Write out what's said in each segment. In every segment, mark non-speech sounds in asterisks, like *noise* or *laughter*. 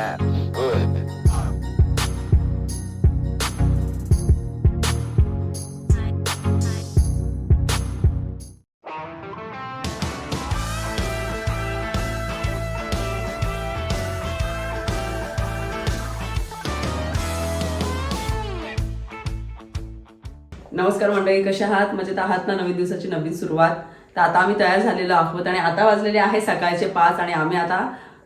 rap. Good. नमस्कार मंडळी कशा आहात मजेत आहात ना नवीन दिवसाची नवीन सुरुवात तर आता आम्ही तयार झालेलो आहोत आणि आता वाजलेले आहे सकाळचे पाच आणि आम्ही आता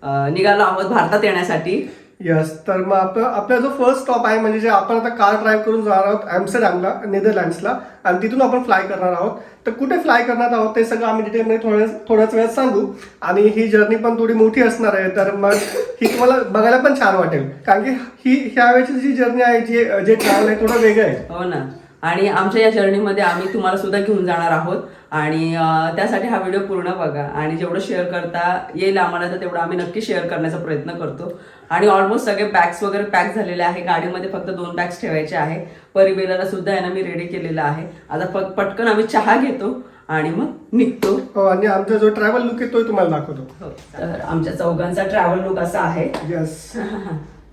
निघालो आहोत भारतात येण्यासाठी. यस तर मग आपला आपला जो फर्स्ट स्टॉप आहे म्हणजे जे आपण आता कार ड्राईव्ह करून जाणार आहोत ॲम्स्टरडॅमला नेदरलँड्सला आणि तिथून आपण फ्लाय करणार आहोत. तर कुठे फ्लाय करणार आहोत ते सगळं आम्ही डिटेलमध्ये थोड्या थोड्याच वेळात सांगू. आणि ही जर्नी पण थोडी मोठी असणार आहे तर मग ही तुम्हाला बघायला पण छान वाटेल. कारण की ही ह्या वेळची जी जर्नी आहे जी जे ट्रॅव्हल आहे थोडं वेगळं आहे. हो ना. आणि आमच्या या जर्नीमध्ये आम्ही तुम्हाला सुद्धा घेऊन जाणार आहोत. आणि त्यासाठी हा व्हिडिओ पूर्ण बघा आणि जेवढं शेअर करता येईल आम्हाला तर तेवढं आम्ही नक्की शेअर करण्याचा प्रयत्न करतो. आणि ऑलमोस्ट सगळे बॅग्स वगैरे पॅक झालेले आहे गाडीमध्ये फक्त दोन बॅग्स ठेवायचे आहे परिबेलाला सुद्धा आहे ना मी रेडी केलेला आहे. आता प- पटकन आम्ही चहा घेतो आणि मग निघतो. हो आणि आमचा जो ट्रॅव्हल लुक आहे तो तुम्हाला दाखवतो. हो, तर आमच्या चौघांचा ट्रॅव्हल लुक असा आहे. Yes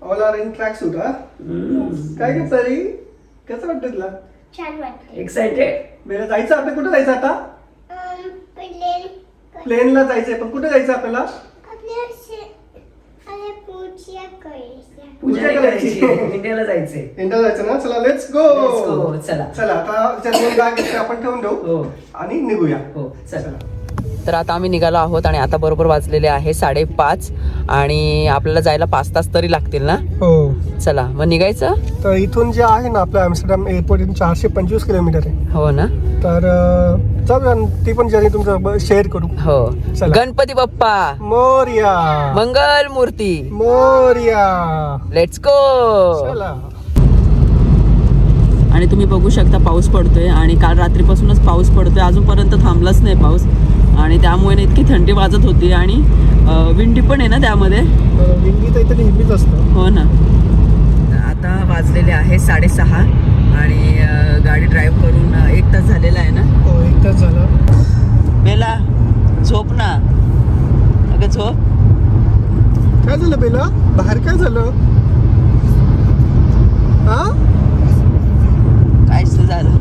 all are in track suit हा? काय काय तरी? कसं वाटतं तुला? छान वाटते एक्साइटेड बेला जायचं आपलं कुठे जायचं आता? प्लेनला जायचंय पण कुठे जायचं आपल्याला? पूजा करायची इंडियाला जायचंय. इंडिया जायचं ना? चला लेट्स गो Let's go, चला. चला आता ज्या दोन बॅग आहेत त्या आपण ठेवून हो. देऊ आणि निघूया. हो चला. तर आता आम्ही निघालो आहोत आणि आता बरोबर वाजलेले आहे साडेपाच आणि आपल्याला जायला पाच तास तरी लागतील ना? हो. चला मग निघायचं? तर इथून जे आहे ना आपलं अॅम्स्टरडॅम एअरपोर्ट इथून चारशे पंचवीस किलोमीटर आहे. हो ना? तर अं, न ती पण जर्नी तुमचं शेअर करू. हो. चला. गणपती बाप्पा! मोर्या! मंगल मूर्ती मोर्या! लेट्स गो चला. आणि तुम्ही बघू शकता पाऊस पडतोय आणि काल रात्रीपासूनच पाऊस पडतोय. अजूनपर्यंत थांबलाच नाही पाऊस. आणि त्यामुळे ना इतकी थंडी वाजत होती आणि विंडी पण आहे ना त्यामध्ये? विंडी तर इथे नेहमीच असतं. हो ना. आता वाजलेले आहे साडेसहा आणि गाडी ड्राईव्ह करून एक तास झालेला आहे ना? हो एक तास झालं. बेला झोप ना. अगं झोप. काय झालं बेला? बाहेर काय झालं? हा? काहीच नाही झालं.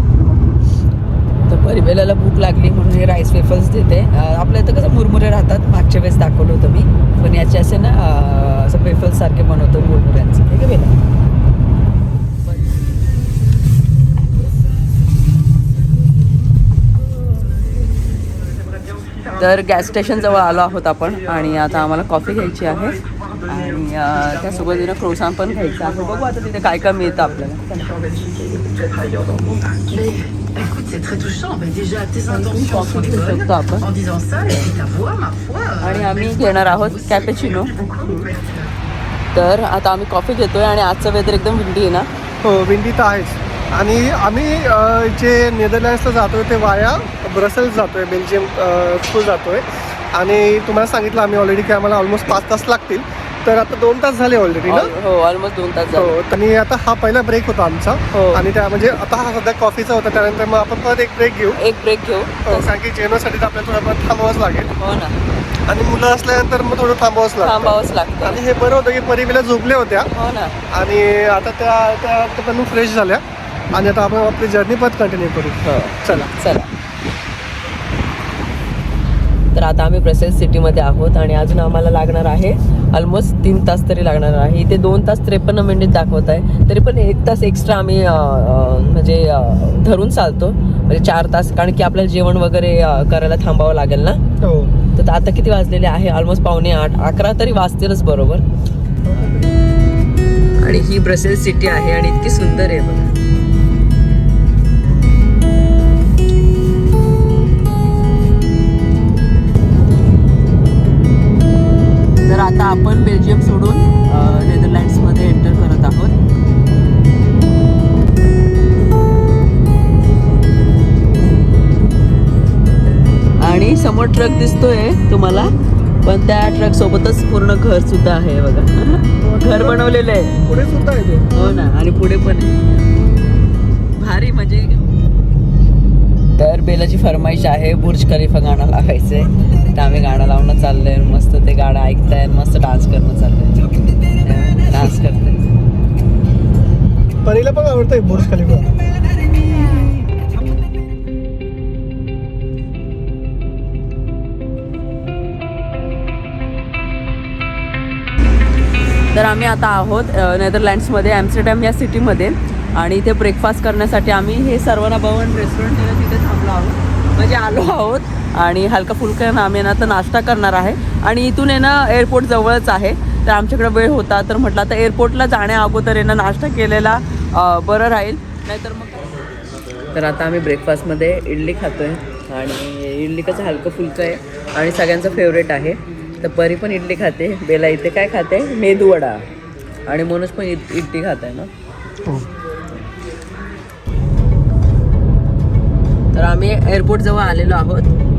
तर परिबेलाला भूक लागली म्हणून राईस वेफर्स देते आपल्या इथं कसं मुरमुरे राहतात मागच्या वेळेस दाखवलं होतं मी पण याचे असे ना असं वेफर्स सारखे बनवतो मुरमुऱ्यांचं. ठीक आहे बेला तर गॅस स्टेशन जवळ आलो आहोत आपण आणि आता आम्हाला कॉफी घ्यायची आहे. आणि त्यासोबत त्यासोबत क्रोसान पण घ्यायचं आहे. बघू आता तिथे काय काय मिळतं आपल्याला. Écoute, c'est très touchant. Mais déjà, tes intentions sont घेऊ bonnes. शकतो आपण En disant ça, et puis ta voix, ma foi. euh, आणि आम्ही घेणार आहोत कॅपेचिनो तर आता आम्ही कॉफी घेतोय आणि आजचं वेदर एकदम विंडी आहे ना हो विंडी तर आहेच आणि आम्ही अ, जे नेदरलँड्सला जातोय ते वाया ब्रसेल्स जातोय बेल्जियम स्कूल जातोय आणि तुम्हाला सांगितलं आम्ही ऑलरेडी की आम्हाला ऑलमोस्ट पाच तास लागतील तर आता दोन तास झाले ऑलरेडी ना? हो ऑलमोस्ट दोन तास झाले. हो आणि आता हा पहिला ब्रेक होता आमचा. हो. आणि त्या म्हणजे आता हा सध्या कॉफीचा होता त्यानंतर मग आपण परत एक ब्रेक घेऊ. एक ब्रेक घेऊ. हो, कारण की जेवणासाठी तर आपल्याला थोडं थांबावंच लागेल. हो ना. आणि मुलं असल्यानंतर मग थोडं थांबावंच लागतं. थांबावंच लागतं. आणि हे बरं होतं की परिमीला झोपल्या होत्या. हो ना. आणि आता त्या त्या त्या पण फ्रेश झाल्या. आणि आता आपण आपली जर्नी परत कंटिन्यू करू. हो. चला. चला. तर आता आम्ही ब्रसेल्स सिटीमध्ये आहोत आणि अजून आम्हाला लागणार आहे ऑलमोस्ट तीन तास तरी लागणार आहे. इथे दोन तास त्रेपन्न मिनिट दाखवत आहे. तरी पण एक तास एक्स्ट्रा आम्ही म्हणजे धरून चालतो. म्हणजे चार तास. कारण की आपल्याला जेवण वगैरे करायला थांबावं लागेल ना? हो. तर आता किती वाजलेले आहे? ऑलमोस्ट पावणे आठ. अकरा तरी वाजतीलच बरोबर. आणि ही ब्रसेल्स सिटी आहे आणि इतकी सुंदर आहे बघा. आता आपण बेल्जियम सोडून नेदरलँड्समध्ये एंटर करत आहोत. आणि समोर ट्रक दिसतोय तुम्हाला पण त्या ट्रक सोबतच पूर्ण घर सुद्धा आहे बघा. *laughs* घर बनवलेलं आहे. पुढे सुद्धा येते हो ना आणि पुढे पण आहे. भारी म्हणजे तर बेलाची फरमाईश आहे बुर्ज खलिफा गाणं लावायचंय. तर आम्ही गाणं लावणं चाललंय मस्त ते गाणं ऐकताय मस्त डान्स करणं चाललंय. डान्स करते परीला पण आवडतंय बुर्ज खलिफा. तर आम्ही आता आहोत नेदरलँड्समध्ये ॲम्स्टरडॅम या सिटीमध्ये आणि इथे ब्रेकफास्ट करण्यासाठी आम्ही हे सर्वना भवन रेस्टॉरंट आहे ना, तिथे थांबलो आहोत म्हणजे आलो आहोत आणि हलका फुलका आहे ना आम्ही आहे ना आता नाश्ता करणार आहे. आणि इथून आहे ना एअरपोर्ट जवळच आहे. तर आमच्याकडे वेळ होता तर म्हटलं आता एअरपोर्टला जाण्या अगोदर आहे ना नाश्ता केलेला बरं राहील. नाहीतर मग तर आता आम्ही ब्रेकफास्टमध्ये इडली खातोय. आणि इडली कसं हलकं फुलकं आहे. आणि सगळ्यांचं फेवरेट आहे. तर परी पण इडली खाते बेला इथे काय खाते? मेदू वडा आणि मनोज पण इड- इडली खात आहे ना तर आम्ही एअरपोर्ट जवळ आलेलो आहोत.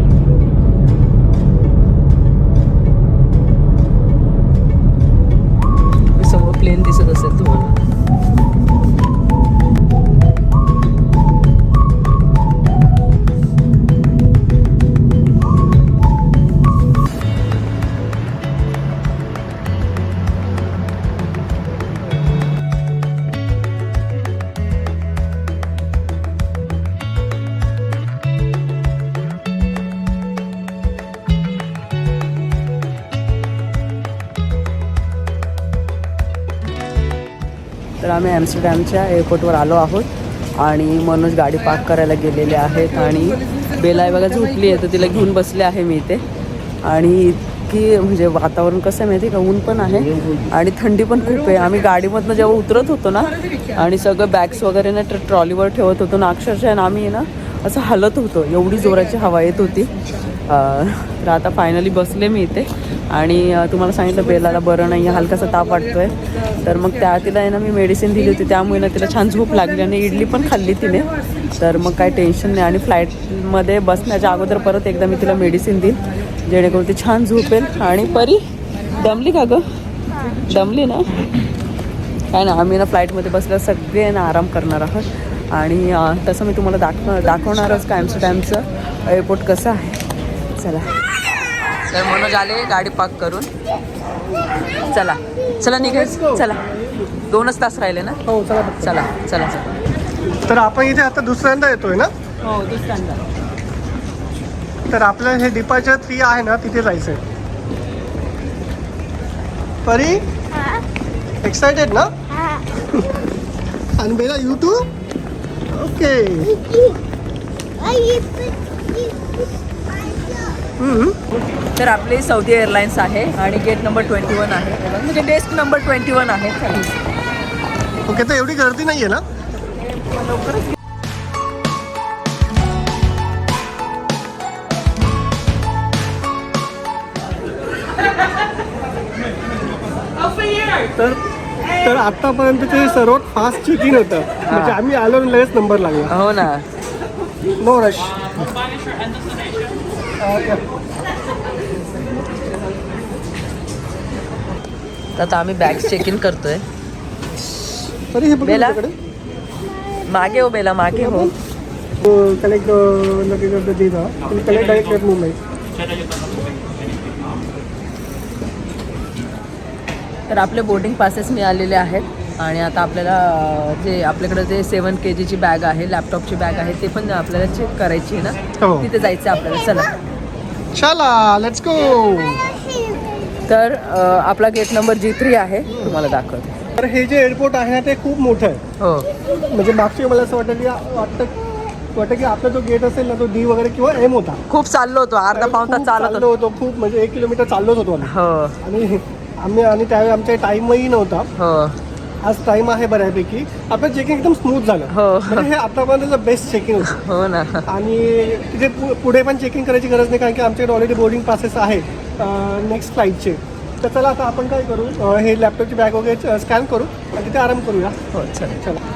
तर आम्ही ॲम्स्टरडॅमच्या एअरपोर्टवर आलो आहोत आणि मनोज गाडी पार्क करायला गेलेले आहेत आणि बेला आहे बघा झोपली आहे तर तिला घेऊन बसले आहे मी इथे. आणि इतकी म्हणजे वातावरण कसं आहे माहिती आहे का? ऊन पण आहे आणि थंडी पण खूप आहे. आम्ही गाडीमधनं जेव्हा उतरत होतो ना आणि सगळं बॅग्स वगैरे ना ट्रॉलीवर ठेवत होतो ना अक्षरशः ना आम्ही ना असं हलत होतो. एवढी जोराची हवा येत होती. तर आता फायनली बसले मी इथे. आणि तुम्हाला सांगितलं बेलाला बरं नाही आहे हलकासा ताप वाटतोय. तर मग त्या तिला आहे ना मी मेडिसिन दिली होती. त्यामुळे ना तिला छान झोप लागली आणि इडली पण खाल्ली तिने. तर मग काही टेन्शन नाही. आणि फ्लाईटमध्ये बसण्याच्या अगोदर परत एकदा मी तिला मेडिसिन देईन जेणेकरून ती छान झोपेल. आणि परी दमली का गं? दमली ना? काय ना आम्ही ना फ्लाईटमध्ये बसल्या सगळे ना आराम करणार आहोत. आणि तसं मी तुम्हाला दाखव दाखवणारच का ॲम्स्टरडॅमचं एअरपोर्ट कसं आहे? चला. तर मनोज आले गाडी पार्क करून. चला. चला निघायचं चला. दोनच तास राहिले ना? हो चला. चला चला चला. तर आपण इथे आता दुसऱ्यांदा येतोय ना? हो दुसऱ्यांदा. तर आपलं हे डिपार्चर थ्री आहे ना तिथे जायचंय. परी? एक्सायटेड ना? *laughs* आणि बेला यू टू ओके तर आपली सौदी एअरलाईन्स आहे आणि गेट नंबर ट्वेंटी वन आहे. म्हणजे डेस्क नंबर ट्वेंटी वन आहे. ओके तर एवढी गर्दी नाहीये ना? तर तर आतापर्यंत ते सर्वात फास्ट चेकिंग होतं. म्हणजे आम्ही आलो लगेच नंबर लागला. हो ना. नो रश तर आता आम्ही बॅग्स चेक इन करतोय. हे बेला? मागे हो बेला मागे हो. कनेक्ट कनेक्ट डायरेक्ट मुंबई तर आपले बोर्डिंग पासेस मिळालेले आहेत आणि आता आपल्याला जे आपल्याकडे जे सेवन के जीची बॅग आहे लॅपटॉपची बॅग आहे ते पण आपल्याला चेक करायची आहे ना? हो. तिथे जायचं आपल्याला. चला. चला लेट्स गो तर आपला गेट नंबर जी थ्री आहे. तुम्हाला दाखवते. तर हे जे एअरपोर्ट आहे ना ते खूप मोठं आहे. हो. म्हणजे मागच्या मला असं वाटतं की वाटतं वाटतं की आपला जो गेट असेल ना तो डी वगैरे किंवा एम होता. खूप चाललो होतो. अर्धा पाऊन तास चाललो होतो. खूप म्हणजे एक किलोमीटर चाललोच होतो हो. आणि आम्ही आणि त्यावेळी आमचा टाईमही नव्हता. हो. आज टाइम आहे बऱ्यापैकी. आपलं चेकिंग एकदम स्मूथ झालं. हो. म्हणजे हे आतापर्यंतचं बेस्ट चेकिंग होतं. हो ना. आणि तिथे पु- पुढे पण चेकिंग करायची गरज नाही कारण की आमच्याकडे ऑलरेडी बोर्डिंग पासेस आहे नेक्स्ट फ्लाईटचे तर चला आता आपण काय करू? अं, हे लॅपटॉपची बॅग वगैरे स्कॅन करू आणि तिथे आराम करूया. हो चल. चला.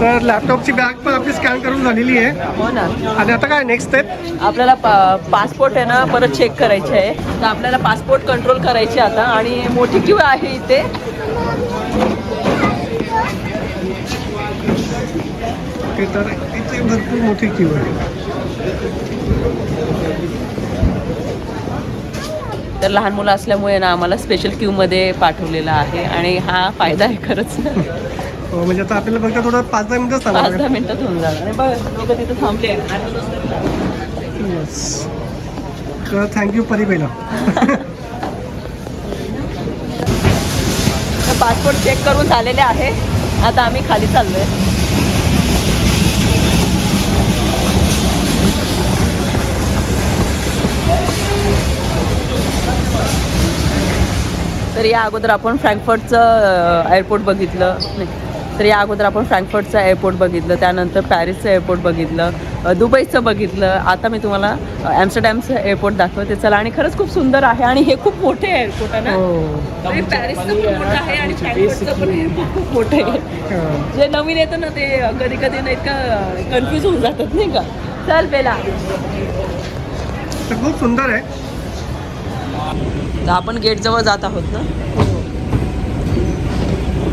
तर लॅपटॉपची बॅग पण आपली स्कॅन करून झालेली आहे. हो ना. आणि आता काय नेक्स्ट स्टेप आपल्याला पा- पासपोर्ट आहे ना परत चेक करायचे आहे. तर आपल्याला पासपोर्ट कंट्रोल करायचे आता. आणि मोठी क्यू आहे इथे? तर इथे भरपूर मोठी क्यू आहे. तर लहान मुलं असल्यामुळे ना आम्हाला स्पेशल क्यूमध्ये पाठवलेलं आहे आणि हा फायदा आहे खरंच. हो, म्हणजे आता आपल्याला फक्त थोडं पाच दहा मिनिटच पाच थांबावं दहा मिनिटात होऊन जाणार. आणि बघ लोक तिथं थांबले. थँक्यू परिबेला पासपोर्ट चेक करून झालेले आहे. आता आम्ही खाली चाललोय. तर या अगोदर आपण फ्रँकफर्टचं एअरपोर्ट बघितलं. नाही तर या अगोदर आपण फ्रँकफर्टचं एअरपोर्ट बघितलं त्यानंतर पॅरिसचं एअरपोर्ट बघितलं दुबईचं बघितलं. आता मी तुम्हाला ॲम्स्टरडॅमचं एअरपोर्ट दाखवते. चला आणि खरंच खूप सुंदर आहे आणि हे खूप मोठे एअरपोर्ट आहे ना? हो. पॅरिसचं पण मोठं आहे आणि फ्रँकफर्टचं पण एअरपोर्ट खूप मोठं आहे. जे नवीन येतं ना ते कधी कधी नाही का कन्फ्यूज होऊन जातात नाही का? चल बेला. खूप सुंदर आहे. तर आपण गेट जवळ जात आहोत ना?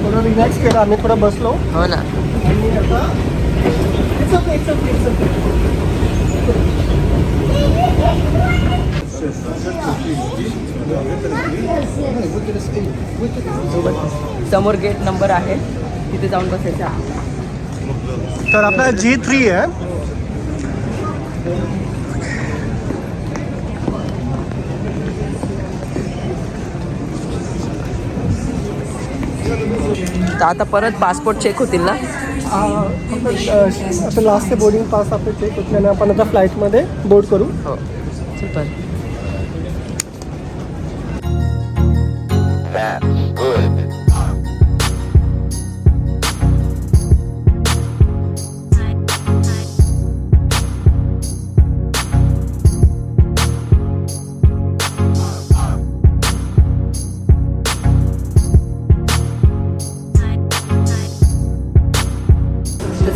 थोडं रिलॅक्स केलं आम्ही थोडं बसलो. हो ना. आणि आता It's okay, it's okay, it's okay. समोर गेट नंबर आहे. तिथे जाऊन बसायचं. तर आपला जी थ्री आहे. तर आता परत पासपोर्ट चेक होतील ना? आता लास्ट बोर्डिंग पास आपले चेक होतल्याने आपण आता फ्लाईटमध्ये बोर्ड करू. हो. सुपर तर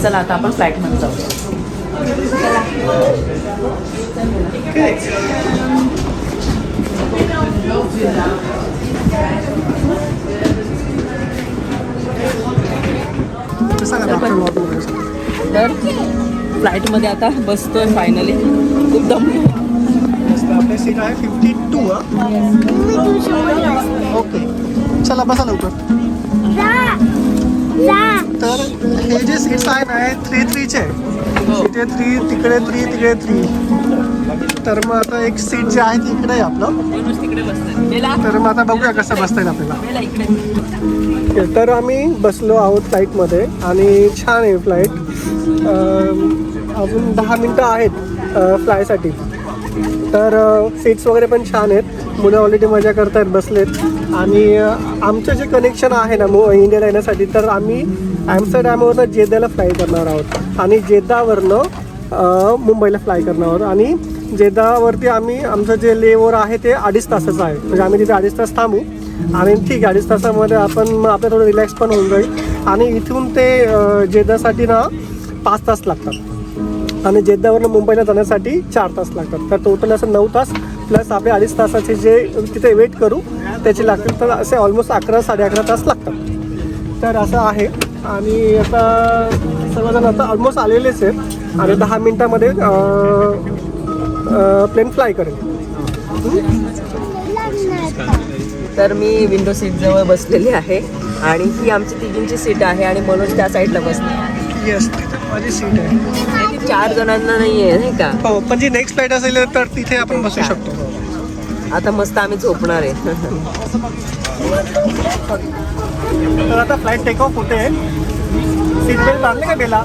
चला आता आपण फ्लाईटमध्ये जाऊ. तर फ्लाईटमध्ये आता बसतोय फायनली खूप दमलो मस्त आपले सीट आहे फिफ्टी टू ओके चला बसा लवकर. तर हे जे सीट्स आहे ना थ्री थ्रीचे आहे इथे थ्री तिकडे थ्री तिकडे थ्री तर मग आता एक सीट जे आहे ते इकडे आहे आपलं. तिकडे बेला तर मग आता बघूया कसं बसता येईल आपल्याला तर आम्ही बसलो आहोत फ्लाईटमध्ये आणि छान आहे फ्लाईट अजून दहा मिनटं आहेत फ्लायसाठी तर सीट्स वगैरे पण छान आहेत. मुलं ऑलरेडी मजा करतायत बसलेत. आणि आमचं जे कनेक्शन आहे ना मु इंडियन येण्यासाठी तर आम्ही ॲम्स्टरडॅमवरनं जेद्याला फ्लाय करणार आहोत. आणि जेद्दावरनं मुंबईला फ्लाय करणार आहोत. आणि जेद्दावरती आम्ही आमचं जे लेवर आहे ते अडीच तासाचं आहे. म्हणजे आम्ही तिथे अडीच तास थांबू. आणि ठीक आहे अडीच तासामध्ये आपण मग आपलं थोडं रिलॅक्स पण होऊन जाईल. आणि इथून ते जेद्दासाठी ना पाच तास लागतात. आणि जेद्दावरनं मुंबईला जाण्यासाठी चार तास लागतात. तर टोटल असं नऊ तास प्लस आपले अडीच तासाचे जे तिथे वेट करू त्याचे लागतील तर असे ऑलमोस्ट अकरा साडे अकरा तास लागतात. तर असं आहे. आणि आता सर्वजण आता ऑलमोस्ट आलेलेच आहेत. आणि दहा मिनटामध्ये प्लेन फ्लाय करेल. तर मी विंडो सीट जवळ बसलेली आहे. आणि ही आमची तिघींची सीट आहे आणि मनोज त्या साईडला बसले येस माझी सीट आहे. चार जणांना नाही आहे नाही का हो पण जी नेक्स्ट फ्लाईट असेल तर तिथे आपण बसू शकतो आता मस्त आम्ही झोपणार आहे तर आता फ्लाईट टेक ऑफ होते सीट बेल्ट बांधले का बेला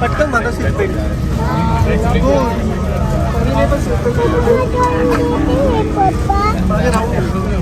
पटकन माझा सीट बेल्ट हो राहून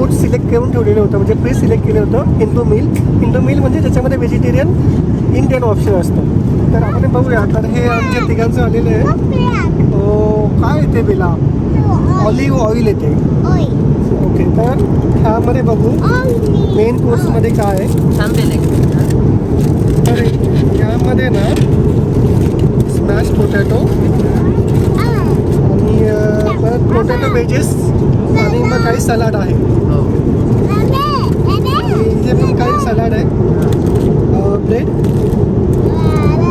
फूड सिलेक्ट करून ठेवलेलं होतं म्हणजे प्री सिलेक्ट केलं होतं हिंदू मिल हिंदू मिल म्हणजे ज्याच्यामध्ये व्हेजिटेरियन इंडियन ऑप्शन असतं. तर आपण बघूया. तर हे आमच्या तिघांचं आलेलं आहे. ओ, काय येते बेला? ऑलिव्ह ऑइल येते ओके तर ह्यामध्ये बघू. मेन कोर्समध्ये काय आहे? तर यामध्ये ना स्मॅश पोटॅटो आणि अं, परत पोटॅटो वेजेस आणि काही सलाड आहे. आणि इथे पण काही सलाड आहे. ब्रेड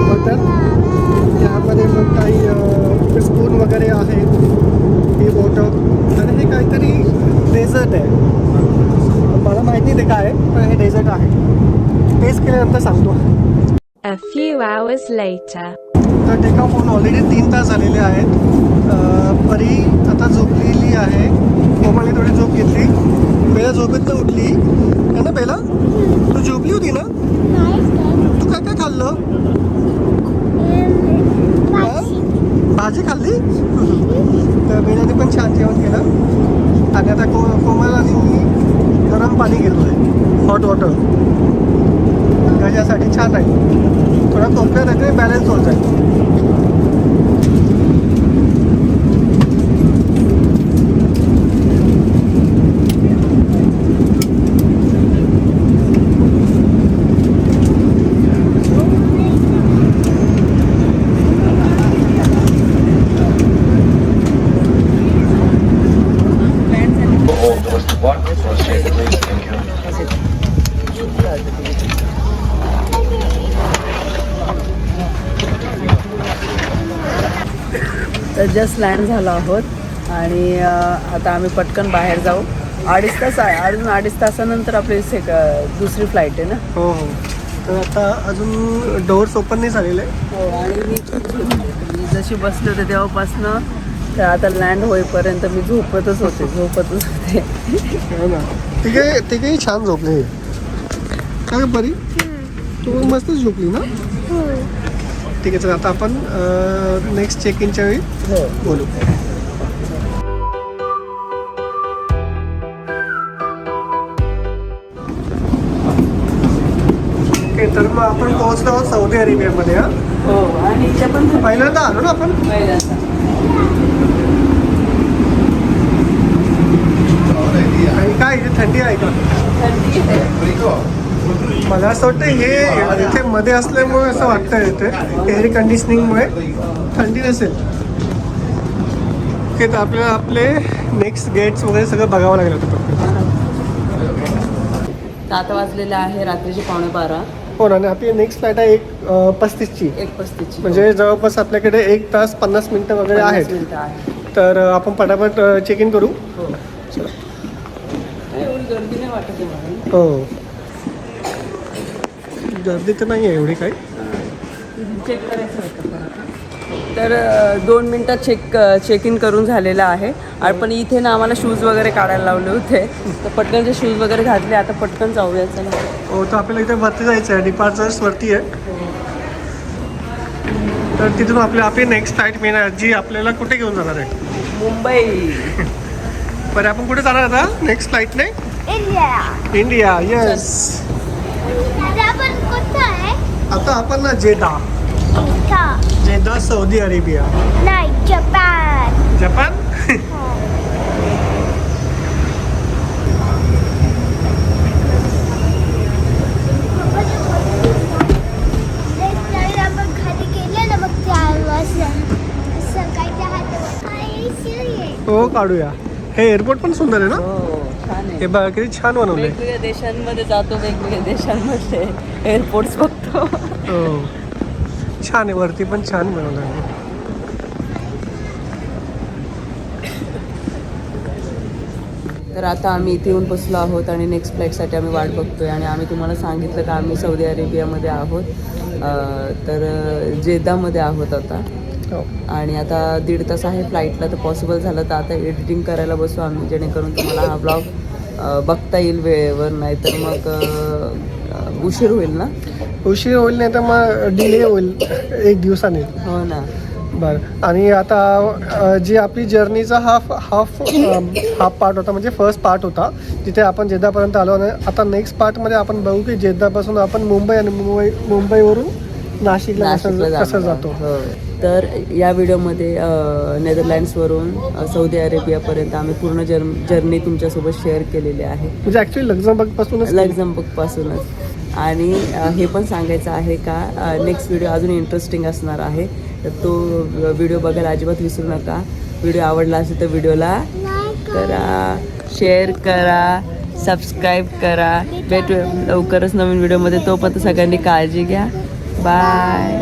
बटर यामध्ये मग काही स्पून वगैरे आहे. ही बोटं आणि हे काहीतरी डेझर्ट आहे. मला माहिती नाही ते काय आहे पण हे डेझर्ट आहे. टेस्ट केल्यानंतर सांगतो. A few hours later. तर टेकआउट होऊन ऑलरेडी तीन तास झालेले आहेत. परी आता झोपलेली आहे. थोडी झोप घेतली बेला झोपेत तर उठली। है ना बेला तू झोपली होती ना? तू काय काय खाल्लं भाजी खाल्ली तर बेलाने पण छान जेवण केलं आणि आता को कोमल आणि मी गरम पाणी घेतो आहे हॉट वॉटर त्याच्यासाठी छान आहे थोडा कोकण्यात आहे बॅलन्स होत आहे तर जस्ट लँड झालो आहोत. आणि आता आम्ही पटकन बाहेर जाऊ. अडीच तास आहे अजून अडीच तासानंतर आपली सेक दुसरी फ्लाईट आहे ना? हो हो. तर आता अजून डोअर्स ओपन नाही झालेले. हो आणि मी जशी बसले होते तेव्हापासनं तर आता लँड होईपर्यंत मी झोपतच होते झोपतच होते. हो ना. तिघे तिघेही छान झोपले काय परी? तू पण मस्त झोपली ना? ठीक आहे चला आता आपण नेक्स्ट चेक इनच्या वेळी हो. बोलू. तर मग आपण पोहोचलो आहोत सौदी अरेबियामध्ये हा? हो आणि इथे पण पहिल्यांदा आलो ना आपण? आणि काय इथे थंडी आहे का. मला असं वाटतं हे इथे मध्ये असल्यामुळे असं वाटतं इथे. एअर कंडिशनिंगमुळे थंडी नसेल. ओके तर आपल्याला आपले नेक्स्ट गेट्स वगैरे सगळं बघावं लागेल होतं आता वाजलेलं आहे रात्रीचे पावणे बारा. हो ना आणि आपली नेक्स्ट फ्लाईट आहे एक पस्तीसची. एक पस्तीसची म्हणजे जवळपास आपल्याकडे एक तास पन्नास मिनटं वगैरे आहेत. तर आपण पटापट चेक इन करू हो काही एवढी गर्दी नाही वाटत आहे मला हो. गर्दी तर नाही आहे एवढी काही. चेक करायचं होतं परत. तर अ, दोन मिनटात चेक चेक इन करून झालेलं आहे. आणि पण इथे ना आम्हाला शूज वगैरे काढायला लावले होते. तर पटकनचे शूज वगैरे घातले आता पटकन जाऊया. चला. हो तर आपल्याला इथे वरती जायचं आहे डिपार्चर्स वरती आहे. तर तिथून आपल्या आपली नेक्स्ट फ्लाईट मिळणार जी आपल्याला कुठे घेऊन जाणार आहे? मुंबई. *laughs* बरं आपण कुठे जाणार आता? नेक्स्ट फ्लाईटने इंडिया इंडिया येस आपण कुठं आहे? आता आपण ना जेदा. Jeddah Saudi Arabia. नाही जपान. जपान? हो. काढूया. हे एअरपोर्ट पण सुंदर आहे ना? हो बघा किती छान बनवले वेगवेगळ्या देशांमध्ये जातो वेगवेगळ्या देशांमध्ये एअरपोर्ट्स बघतो. हो. छान आहे वरती पण छान बनवलं आहे. तर आता आम्ही इथे येऊन बसलो आहोत आणि नेक्स्ट फ्लाईटसाठी आम्ही वाट बघतोय आणि आम्ही तुम्हाला सांगितलं का आम्ही सौदी अरेबियामध्ये आहोत. अं, तर अं, जेद्दामध्ये आहोत आता. हो. आणि आता दीड तास आहे फ्लाईटला तर पॉसिबल झालं तर आता एडिटिंग करायला बसू आम्ही जेणेकरून तुम्हाला हा ब्लॉग बघता येईल वेळेवर नाहीतर मग उशीर होईल ना? उशीर होईल नाही तर मग डिले होईल एक दिवसाने. हो ना. बरं. आणि आता जी आपली जर्नीचा हाफ हाफ हाफ पार्ट होता म्हणजे फर्स्ट पार्ट होता जिथे आपण जेद्दापर्यंत आलो आणि आता नेक्स्ट पार्टमध्ये आपण बघू की जेद्दापासून आपण मुंबई आणि मुंबई मुंबईवरून नाशिकला कसं जातो. हो. तर या व्हिडिओमध्ये नेदरलँड्सवरून सौदी अरेबियापर्यंत आम्ही पूर्ण जर् जर्नी तुमच्यासोबत शेअर केलेली आहे. म्हणजे ऍक्च्युली लक्झमबर्ग पासूनच लक्झमबर्गपासूनच आणि हे पण सांगायचं आहे का नेक्स्ट व्हिडिओ अजून इंटरेस्टिंग असणार आहे. तर तो व्हिडिओ बघायला अजिबात विसरू नका. व्हिडिओ आवडला असेल तर व्हिडिओला करा शेअर करा सबस्क्राईब करा. भेटू लवकरच नवीन व्हिडिओमध्ये तोपर्यंत सगळ्यांनी काळजी घ्या. बाय